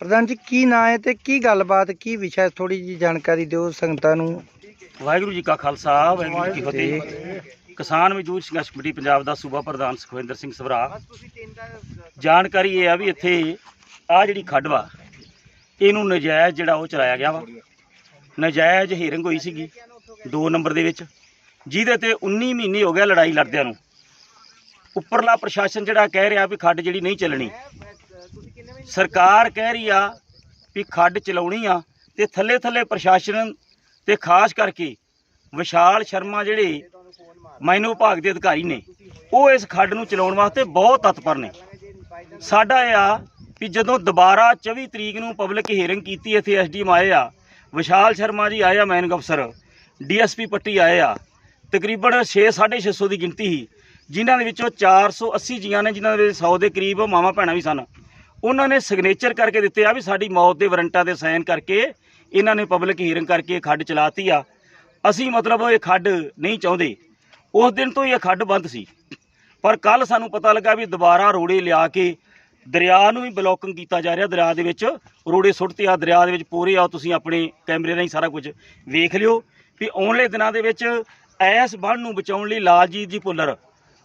ਪ੍ਰਧਾਨ ਜੀ ਕੀ ਨਾਂ ਹੈ ਤੇ ਕੀ ਗੱਲਬਾਤ ਕੀ ਵਿਸ਼ਾ ਥੋੜੀ ਜੀ ਜਾਣਕਾਰੀ ਦਿਓ ਸੰਗਤਾਂ ਨੂੰ। ਵਾਹਿਗੁਰੂ ਜੀ ਕਾ ਖਾਲਸਾ ਵਾਹਿਗੁਰੂ ਜੀ ਕੀ ਫਤਿਹ। ਕਿਸਾਨ ਮਜ਼ਦੂਰ ਸੰਘਰਸ਼ ਕਮੇਟੀ ਪੰਜਾਬ ਦਾ ਸੂਬਾ ਪ੍ਰਧਾਨ ਸੁਖਵਿੰਦਰ ਸਿੰਘ ਸਵਰਾ ਜਾਣਕਾਰੀ ਇਹ ਆ ਵੀ ਇੱਥੇ ਆ ਜਿਹੜੀ ਖੱਡ ਵਾ ਇਹਨੂੰ ਨਜਾਇਜ਼ ਜਿਹੜਾ ਉਹ ਚਲਾਇਆ ਗਿਆ ਵਾ। ਨਜਾਇਜ਼ ਹੀਰਿੰਗ ਹੋਈ ਸੀਗੀ 2 ਨੰਬਰ ਦੇ ਵਿੱਚ। ਜਿਹਦੇ ਤੇ 19 ਮਹੀਨੇ ਹੋ ਗਿਆ ਲੜਾਈ ਲੜਦਿਆਂ ਨੂੰ। ਉੱਪਰਲਾ ਪ੍ਰਸ਼ਾਸਨ ਜਿਹੜਾ ਕਹਿ ਰਿਹਾ ਵੀ ਖੱਡ ਜਿਹੜੀ ਨਹੀਂ ਚੱਲਣੀ। ਸਰਕਾਰ ਕਹਿ ਰਹੀ ਆ ਵੀ ਖੱਡ ਚਲਾਉਣੀ ਆ ਤੇ ਥੱਲੇ ਥੱਲੇ ਪ੍ਰਸ਼ਾਸਨ ਤੇ ਖਾਸ ਕਰਕੇ ਵਿਸ਼ਾਲ ਸ਼ਰਮਾ ਜਿਹੜੇ ਮਾਈਨ ਵਿਭਾਗ ਦੇ ਅਧਿਕਾਰੀ ਨੇ, ਉਹ ਇਸ ਖੱਡ ਨੂੰ ਚਲਾਉਣ ਵਾਸਤੇ ਬਹੁਤ ਤਤਪਰ ਨੇ। ਸਾਡਾ ਇਹ ਆ ਵੀ ਜਦੋਂ ਦੁਬਾਰਾ 24 ਤਰੀਕ ਨੂੰ ਪਬਲਿਕ ਹੀਅਰਿੰਗ ਕੀਤੀ, ਇੱਥੇ ਐਸਡੀਐਮ ਆਏ ਆ, ਵਿਸ਼ਾਲ ਸ਼ਰਮਾ ਜੀ ਆਏ ਆ ਮੈਨਗ ਅਫਸਰ ਡੀਐਸਪੀ ਪੱਟੀ ਆਏ ਆ, ਤਕਰੀਬਨ 6 650 ਦੀ ਗਿਣਤੀ ਸੀ, ਜਿਨ੍ਹਾਂ ਦੇ ਵਿੱਚੋਂ 480 ਜੀਆਂ ਨੇ, ਜਿਨ੍ਹਾਂ ਦੇ ਵਿੱਚ 100 ਦੇ ਕਰੀਬ ਮਾਮਾ ਭੈਣਾਂ ਵੀ ਸਨ। ਉਹਨਾਂ ਨੇ ਸਿਗਨੇਚਰ ਕਰਕੇ ਦਿੱਤੇ ਆ ਵੀ ਸਾਡੀ ਮੌਤ ਦੇ ਵਾਰੰਟਾਂ ਦੇ ਸਾਈਨ ਕਰਕੇ ਇਹਨਾਂ ਨੇ ਪਬਲਿਕ ਹੀਅਰਿੰਗ ਕਰਕੇ ਇਹ ਖੱਡ ਚਲਾਤੀ ਆ। ਅਸੀਂ ਮਤਲਬ ਇਹ ਖੱਡ ਨਹੀਂ ਚਾਹੁੰਦੇ। ਉਸ ਦਿਨ ਤੋਂ ਹੀ ਇਹ ਖੱਡ ਬੰਦ ਸੀ। ਪਰ ਕੱਲ ਸਾਨੂੰ ਪਤਾ ਲੱਗਾ ਵੀ ਦੁਬਾਰਾ ਰੋੜੇ ਲਿਆ ਕੇ ਦਰਿਆ ਨੂੰ ਵੀ ਬਲੌਕਿੰਗ ਕੀਤਾ ਜਾ ਰਿਹਾ ਦਰਿਆ ਦੇ ਵਿੱਚ। ਰੋੜੇ ਸੁੱਟਤੇ ਆ, ਦਰਿਆ ਦੇ ਵਿੱਚ ਪੂਰੇ ਆ। ਤੁਸੀਂ ਆਪਣੇ ਕੈਮਰੇ ਰਾਹੀਂ ਸਾਰਾ ਕੁਝ ਵੇਖ ਲਿਓ ਵੀ ਆਉਣਲੇ ਦਿਨਾਂ ਦੇ ਵਿੱਚ ਐਸ ਬੰਨ ਨੂੰ ਬਚਾਉਣ ਲਈ ਲਾਲਜੀਤ ਜੀ ਭੁੱਲਰ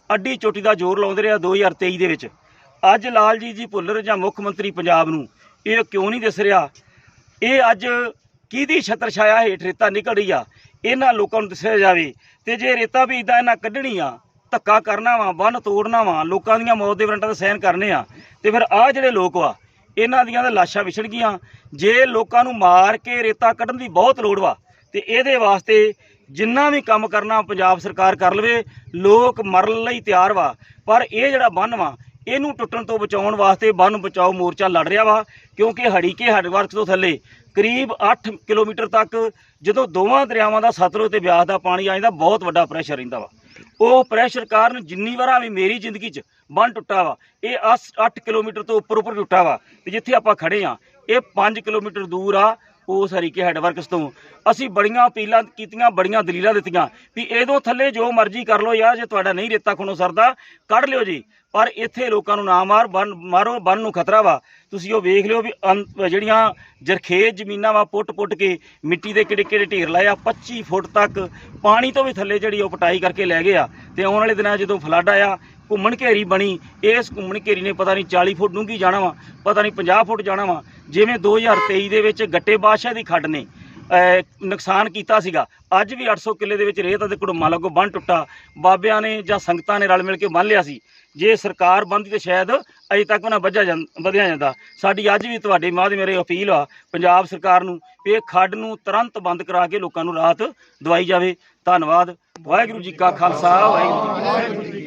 ਅੱਡੀ ਚੋਟੀ ਦਾ ਜ਼ੋਰ ਲਾਉਂਦੇ ਰਿਹਾ 2023 ਦੇ ਵਿੱਚ। ਅੱਜ ਲਾਲਜੀਤ ਜੀ ਭੁੱਲਰ ਜਾਂ ਮੁੱਖ ਮੰਤਰੀ ਪੰਜਾਬ ਨੂੰ ਇਹ ਕਿਉਂ ਨਹੀਂ ਦਿਸ ਰਿਹਾ? ਇਹ ਅੱਜ ਕਿਹਦੀ ਛਤਰ ਛਾਇਆ ਹੇਠ ਰੇਤਾ ਨਿਕਲ ਰਹੀ ਆ? ਇਹਨਾਂ ਲੋਕਾਂ ਨੂੰ ਦੱਸਿਆ ਜਾਵੇ ਤੇ ਜੇ ਰੇਤਾ ਵੀ ਇਦਾਂ ਇਹਨਾਂ ਕੱਢਣੀ ਆ, ਧੱਕਾ ਕਰਨਾ ਵਾ, ਬੰਨ ਤੋੜਨਾ ਵਾ, ਲੋਕਾਂ ਦੀਆਂ ਮੌਤ ਦੇ ਵਾਰੰਟਾਂ ਦੇ ਸਾਈਨ ਕਰਨੇ ਆ, ਤੇ ਫਿਰ ਆਹ ਜਿਹੜੇ ਲੋਕ ਵਾ ਇਹਨਾਂ ਦੀਆਂ ਤਾਂ ਲਾਸ਼ਾਂ ਵਿਛੜ ਗਈਆਂ। ਜੇ ਲੋਕਾਂ ਨੂੰ ਮਾਰ ਕੇ ਰੇਤਾ ਕੱਢਣ ਦੀ ਬਹੁਤ ਲੋੜ ਵਾ, ਤੇ ਇਹਦੇ ਵਾਸਤੇ ਜਿੰਨਾ ਵੀ ਕੰਮ ਕਰਨਾ ਪੰਜਾਬ ਸਰਕਾਰ ਕਰ ਲਵੇ, ਲੋਕ ਮਰਨ ਲਈ ਤਿਆਰ ਵਾ। ਪਰ ਇਹ ਜਿਹੜਾ ਬੰਨ ਵਾ ਇਹਨੂੰ ਟੁੱਟਣ ਤੋਂ ਬਚਾਉਣ ਵਾਸਤੇ ਬੰਨ ਬਚਾਓ ਮੋਰਚਾ ਲੜ ਰਿਹਾ ਵਾ, ਕਿਉਂਕਿ ਹੜੀਕੇ ਹੜਵਰਕ ਤੋਂ ਥੱਲੇ ਕਰੀਬ 8 ਕਿਲੋਮੀਟਰ ਤੱਕ ਜਦੋਂ ਦੋਵਾਂ ਦਰਿਆਵਾਂ ਦਾ ਸਤਲੁਜ ਤੇ ਬਿਆਸ ਦਾ ਪਾਣੀ ਆ ਜਾਂਦਾ, ਬਹੁਤ ਵੱਡਾ ਪ੍ਰੈਸ਼ਰ ਰਹਿੰਦਾ ਵਾ। ਉਹ ਪ੍ਰੈਸ਼ਰ ਕਾਰਨ ਜਿੰਨੀ ਵਾਰਾਂ ਵੀ ਮੇਰੀ ਜ਼ਿੰਦਗੀ 'ਚ ਬੰਨ ਟੁੱਟਾ ਵਾ, ਇਹ 8 ਕਿਲੋਮੀਟਰ ਤੋਂ ਉੱਪਰ ਉੱਪਰ ਟੁੱਟਾ ਵਾ, ਤੇ ਜਿੱਥੇ ਆਪਾਂ ਖੜੇ ਆ, ਇਹ 5 ਕਿਲੋਮੀਟਰ ਦੂਰ ਆ ਉਸ ਹਰੀਕੇ ਹੈਡਵਰਕਸ ਤੋਂ। ਅਸੀਂ ਬੜੀਆਂ ਅਪੀਲਾਂ ਕੀਤੀਆਂ, ਬੜੀਆਂ ਦਲੀਲਾਂ ਦਿੱਤੀਆਂ ਵੀ ਇਹਦੋਂ ਥੱਲੇ ਜੋ ਮਰਜ਼ੀ ਕਰ ਲਓ ਯਾਰ, ਜੇ ਤੁਹਾਡਾ ਨਹੀਂ ਰੇਤਾ ਖੁਣੋ ਸਰਦਾ, ਕੱਢ ਲਿਓ ਜੀ। ਪਰ ਇੱਥੇ ਲੋਕਾਂ ਨੂੰ ਨਾ ਮਾਰ, ਬੰਨ, ਮਾਰੋ, ਬੰਨ ਨੂੰ ਖਤਰਾ ਵਾ। ਤੁਸੀਂ ਉਹ ਵੇਖ ਲਿਓ ਵੀ ਅੰਤ- ਜਿਹੜੀਆਂ ਜਰਖੇਜ਼ ਜ਼ਮੀਨਾਂ ਵਾ, ਪੁੱਟ-ਪੁੱਟ ਕੇ ਮਿੱਟੀ ਦੇ ਕਿਹੜੇ ਕਿਹੜੇ ਢੇਰ ਲਾਏ ਆ 25 ਫੁੱਟ ਤੱਕ ਪਾਣੀ ਤੋਂ ਵੀ ਥੱਲੇ ਜਿਹੜੀ ਉਹ ਪਟਾਈ ਕਰਕੇ ਲੈ ਗਏ ਆ। ਤੇ ਆਉਣ ਵਾਲੇ ਦਿਨਾਂ ਜਦੋਂ ਫਲੱਡ ਆਇਆ, ਘੁੰਮਣ ਘੇਰੀ ਬਣੀ, ਇਸ ਘੁੰਮਣ ਘੇਰੀ ਨੇ ਪਤਾ ਨਹੀਂ 40 ਫੁੱਟ ਡੂੰਘੀ ਜਾਣਾ ਵਾ, ਪਤਾ ਨਹੀਂ 50 ਫੁੱਟ ਜਾਣਾ ਵਾ। ਜਿਵੇਂ 2023 ਦੇ ਵਿੱਚ ਗੱਟੇ ਬਾਦਸ਼ਾਹ ਦੀ ਖੱਡ ਨੇ ਨੁਕਸਾਨ ਕੀਤਾ ਸੀਗਾ। ਅੱਜ ਵੀ 800 ਕਿੱਲੇ ਦੇ ਵਿੱਚ ਰੇਤ ਅਤੇ ਕੁੜਮਾ ਲੱਗੋ ਬੰਨ ਟੁੱਟਾ। ਬਾਬਿਆਂ ਨੇ ਜਾਂ ਸੰਗਤਾਂ ਨੇ ਰਲ ਮਿਲ ਕੇ ਬੰਨ ਲਿਆ ਸੀ। ਜੇ ਸਰਕਾਰ ਬੰਦੀ ਤੇ ਸ਼ਾਇਦ ਅਜੇ ਤੱਕ ਉਹਨਾਂ ਵੱਜਿਆ ਜਾਂ, ਵਧਿਆ ਜਾਂਦਾ। ਸਾਡੀ ਅੱਜ ਵੀ ਤੁਹਾਡੇ ਮਾਧਿਅਮ ਮੇਰੇ ਅਪੀਲ ਆ, ਪੰਜਾਬ ਸਰਕਾਰ ਨੂੰ ਵੀ ਇਹ ਖੱਡ ਨੂੰ ਤੁਰੰਤ ਬੰਦ ਕਰਾ ਕੇ ਲੋਕਾਂ ਨੂੰ ਰਾਹਤ ਦਵਾਈ ਜਾਵੇ। ਧੰਨਵਾਦ। ਵਾਹਿਗੁਰੂ ਜੀ ਕਾ ਖਾਲਸਾ, ਵਾਹਿਗੁਰੂ ਜੀ